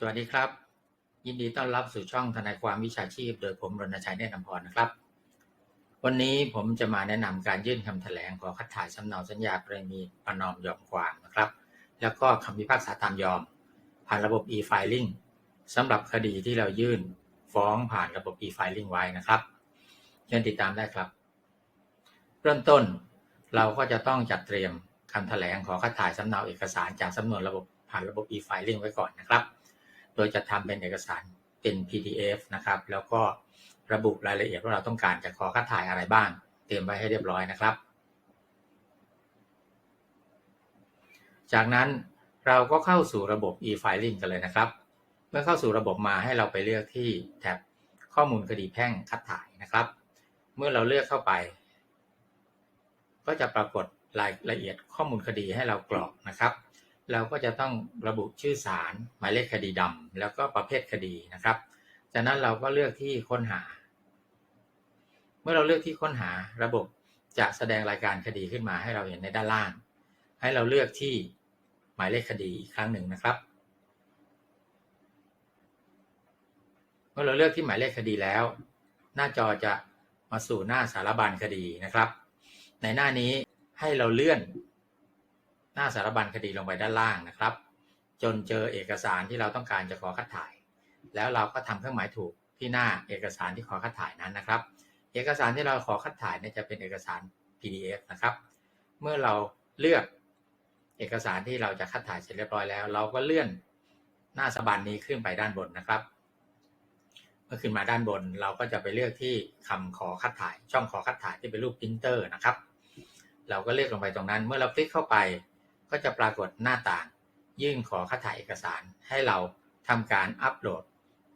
สวัสดีครับ ยินดีต้อนรับสู่ช่องทนายความวิชาชีพ โดยผมรณชัยเนตรนำพรนะครับ วันนี้ผมจะมาแนะนำการยื่นคำแถลงขอคัดถ่ายสำเนาสัญญากรณีประนอมยอมความนะครับ แล้วก็คำพิพากษาตามยอม ผ่านระบบ e-filing สำหรับคดีที่เรายื่นฟ้องผ่านระบบ e-filing ไว้นะครับเชิญติดตามได้ครับ เริ่มต้นเราก็จะต้องจัดเตรียมคำแถลงขอคัดถ่ายสำเนาเอกสารจากสำนวนระบบผ่านระบบ e-filing ไว้ก่อนนะครับ โดยจะทำเป็นเอกสารเป็น PDF นะครับ แล้วก็ระบุรายละเอียดว่าเราต้องการจะขอคัดถ่ายอะไรบ้าง เตรียมไว้ให้เรียบร้อยนะครับ จากนั้นเราก็เข้าสู่ระบบ e-filing กันเลยนะครับ เมื่อเข้าสู่ระบบมาให้เราไปเลือกที่แท็บข้อมูลคดีแพ่งคัดถ่ายนะครับ เมื่อเราเลือกเข้าไป ก็จะปรากฏรายละเอียดข้อมูลคดีให้เรากรอกนะครับ เราก็จะต้องระบุชื่อสารหมายเลขคดีดำแล้วก็ประเภทคดีนะครับ จากนั้นเราก็เลือกที่ค้นหา เมื่อเราเลือกที่ค้นหาระบบจะแสดงรายการคดีขึ้นมาให้เราเห็นในด้านล่าง ให้เราเลือกที่หมายเลขคดีอีกครั้งหนึ่งนะครับ เมื่อเราเลือกที่หมายเลขคดีแล้ว หน้าจอจะมาสู่หน้าสารบัญคดีนะครับ ในหน้านี้ให้เราเลื่อน น้าสารบัญคดีลงไปด้านล่างนะครับ จนเจอเอกสารที่เราต้องการจะขอคัดถ่าย แล้วเราก็ทำเครื่องหมายถูกที่หน้าเอกสารที่ขอคัดถ่ายนั้นนะครับ เอกสารที่เราขอคัดถ่ายเนี่ยจะเป็นเอกสาร PDF นะครับ เมื่อเราเลือกเอกสารที่เราจะคัดถ่ายเสร็จเรียบร้อยแล้ว เราก็เลื่อนหน้าสารบัญนี้ขึ้นไปด้านบนนะครับ เมื่อขึ้นมาด้านบนเราก็จะไปเลือกที่คำขอคัดถ่าย ช่องขอคัดถ่ายที่เป็นรูปปรินเตอร์นะครับ เราก็เลือกลงไปตรงนั้น เมื่อเราคลิกเข้าไป ก็จะปรากฏหน้าต่าง ยื่นขอคัดถ่ายเอกสารให้เราทำการอัปโหลด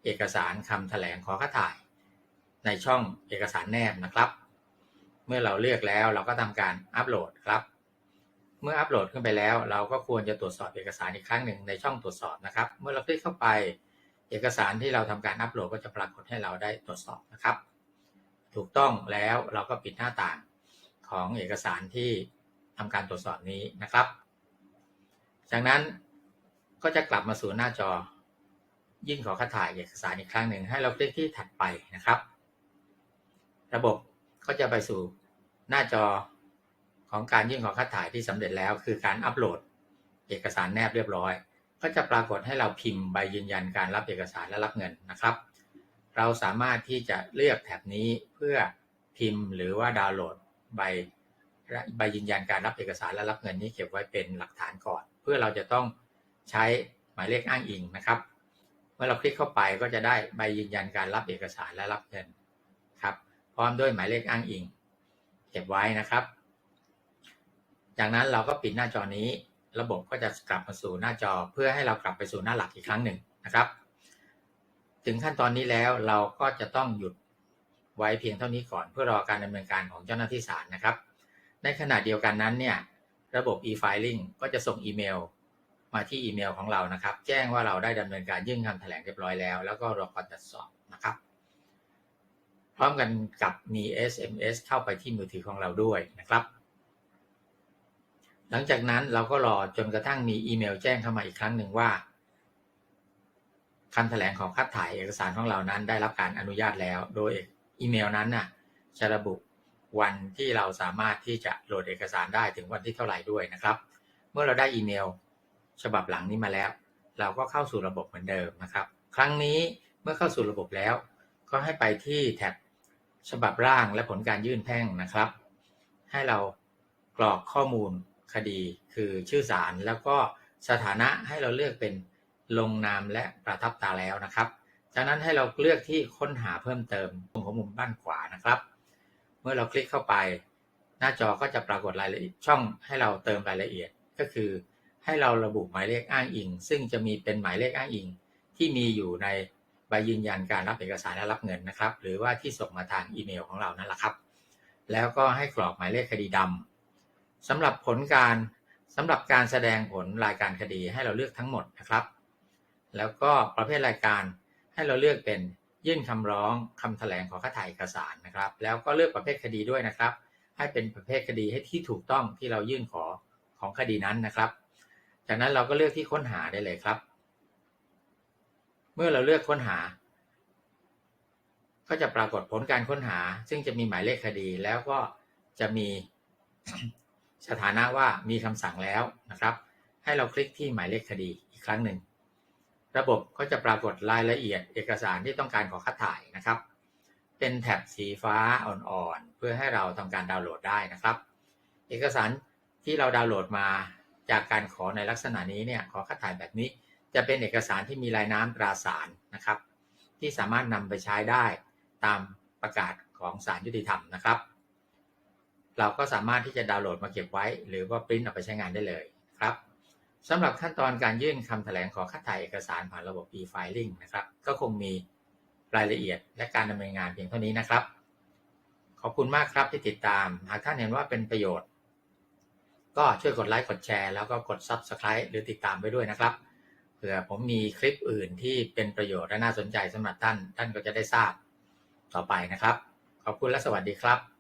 เอกสารคำแถลงขอคัดถ่าย ในช่องเอกสารแนบนะครับ เมื่อเราเลือกแล้วเราก็ทำการอัปโหลดครับ เมื่ออัปโหลดขึ้นไปแล้ว เราก็ควรจะตรวจสอบเอกสารอีกครั้งหนึ่งในช่องตรวจสอบนะครับ เมื่อเราคลิกเข้าไปเอกสารที่เราทำการอัปโหลดก็จะปรากฏให้เราได้ตรวจสอบนะครับ ถูกต้องแล้วเราก็ปิดหน้าต่างของเอกสารที่ทำการตรวจสอบนี้นะครับ จากนั้นก็จะกลับมาสู่หน้าจอยื่นขอคัดถ่ายเอกสารอีกครั้งหนึ่งให้เราคลิกที่ถัดไปนะครับ ระบบก็จะไปสู่หน้าจอของการยื่นขอคัดถ่ายที่สำเร็จแล้ว คือการอัปโหลดเอกสารแนบเรียบร้อย ก็จะปรากฏให้เราพิมพ์ใบยืนยันการรับเอกสารและรับเงินนะครับ เราสามารถที่จะเลือกแถบนี้เพื่อพิมพ์หรือว่าดาวน์โหลดใบใบยืนยันการรับเอกสารและรับเงินนี้เก็บไว้เป็นหลักฐานก่อน เพื่อเราจะต้องใช้หมายเลขอ้างอิงนะครับ เมื่อเราคลิกเข้าไปก็จะได้ใบยืนยันการรับเอกสารและรับเงินครับพร้อมด้วยหมายเลขอ้างอิง เก็บไว้นะครับ จากนั้นเราก็ปิดหน้าจอนี้ ระบบก็จะกลับมาสู่หน้าจอเพื่อให้เรากลับไปสู่หน้าหลักอีกครั้งหนึ่งนะครับ ถึงขั้นตอนนี้แล้วเราก็จะต้องหยุดไว้เพียงเท่านี้ก่อนเพื่อรอการดำเนินการของเจ้าหน้าที่ศาลนะครับ ในขณะเดียวกันนั้นเนี่ย ระบบ e-filing ก็จะส่งอีเมลมาที่อีเมลของเรานะครับ แจ้งว่าเราได้ดำเนินการยื่นคำแถลงเรียบร้อยแล้ว แล้วก็รอการตรวจสอบนะครับ พร้อมกันกับมี SMS เข้าไปที่มือถือของเราด้วยนะครับ หลังจากนั้นเราก็รอจนกระทั่งมีอีเมลแจ้งเข้ามาอีกครั้งหนึ่งว่าคำแถลงของคัดถ่ายเอกสารของเรานั้นได้รับการอนุญาตแล้ว โดยอีเมลนั้นน่ะจะระบุ วันที่เราสามารถที่จะโหลดเอกสารได้ถึงวันที่เท่าไหร่ด้วยนะครับ เมื่อเราได้อีเมล ฉบับหลังนี้มาแล้ว เราก็เข้าสู่ระบบเหมือนเดิมนะครับ ครั้งนี้เมื่อเข้าสู่ระบบแล้ว ก็ให้ไปที่แท็บฉบับร่างและผลการยื่นแพ่งนะครับ ให้เรากรอกข้อมูลคดีคือชื่อสารแล้วก็สถานะให้เราเลือกเป็นลงนามและประทับตาแล้วนะครับ จากนั้นให้เราเลือกที่ค้นหาเพิ่มเติมตรงของมุมด้านขวานะครับ เมื่อเราคลิกเข้าไป หน้าจอก็จะปรากฏรายละเอียดช่องให้เราเติมรายละเอียดก็คือ ให้เราระบุหมายเลขอ้างอิง ซึ่งจะมีเป็นหมายเลขอ้างอิง ที่มีอยู่ในใบยืนยันการรับเอกสารและรับเงินนะครับ หรือว่าที่ส่งมาทางอีเมลของเรานั่นแหละครับ แล้วก็ให้กรอกหมายเลขคดีดำสำหรับผลการสำหรับการแสดงผลรายการคดีให้เราเลือกทั้งหมดนะครับ แล้วก็ประเภทรายการให้เราเลือกเป็น ยื่นคำร้องคำแถลงขอคัดถ่ายเอกสารนะครับ แล้วก็เลือกประเภทคดีด้วยนะครับ ให้เป็นประเภทคดีให้ที่ถูกต้องที่เรายื่นขอของคดีนั้นนะครับ จากนั้นเราก็เลือกที่ค้นหาได้เลยครับ เมื่อเราเลือกค้นหา ก็จะปรากฏผลการค้นหา ซึ่งจะมีหมายเลขคดีแล้วก็จะมีสถานะว่ามีคำสั่งแล้วนะครับ ให้เราคลิกที่หมายเลขคดีอีกครั้งหนึ่ง ระบบก็จะปรากฏรายละเอียดเอกสารที่ต้องการขอคัดถ่ายนะครับ เป็นแถบสีฟ้าอ่อนๆ เพื่อให้เราทำการดาวน์โหลดได้นะครับ เอกสารที่เราดาวน์โหลดมาจากการขอในลักษณะนี้เนี่ยขอคัดถ่ายแบบนี้ จะเป็นเอกสารที่มีลายน้ำตราสารนะครับ ที่สามารถนำไปใช้ได้ตามประกาศของศาลยุติธรรมนะครับ เราก็สามารถที่จะดาวน์โหลดมาเก็บไว้ หรือว่าปริ้นออกไปใช้งานได้เลย สำหรับขั้นตอนการยื่นคำแถลงขอคัดถ่ายเอกสารผ่านระบบ e-filing นะครับ ก็คงมีรายละเอียดและการดำเนินงานเพียงเท่านี้นะครับ ขอบคุณมากครับที่ติดตาม หากท่านเห็นว่าเป็นประโยชน์ ก็ช่วยกดไลค์กดแชร์ แล้วก็กด Subscribe หรือติดตามไว้ด้วยนะครับเผื่อผมมีคลิปอื่นที่เป็นประโยชน์และน่าสนใจสำหรับท่าน ท่านก็จะได้ทราบต่อไปนะครับ ขอบคุณและสวัสดีครับ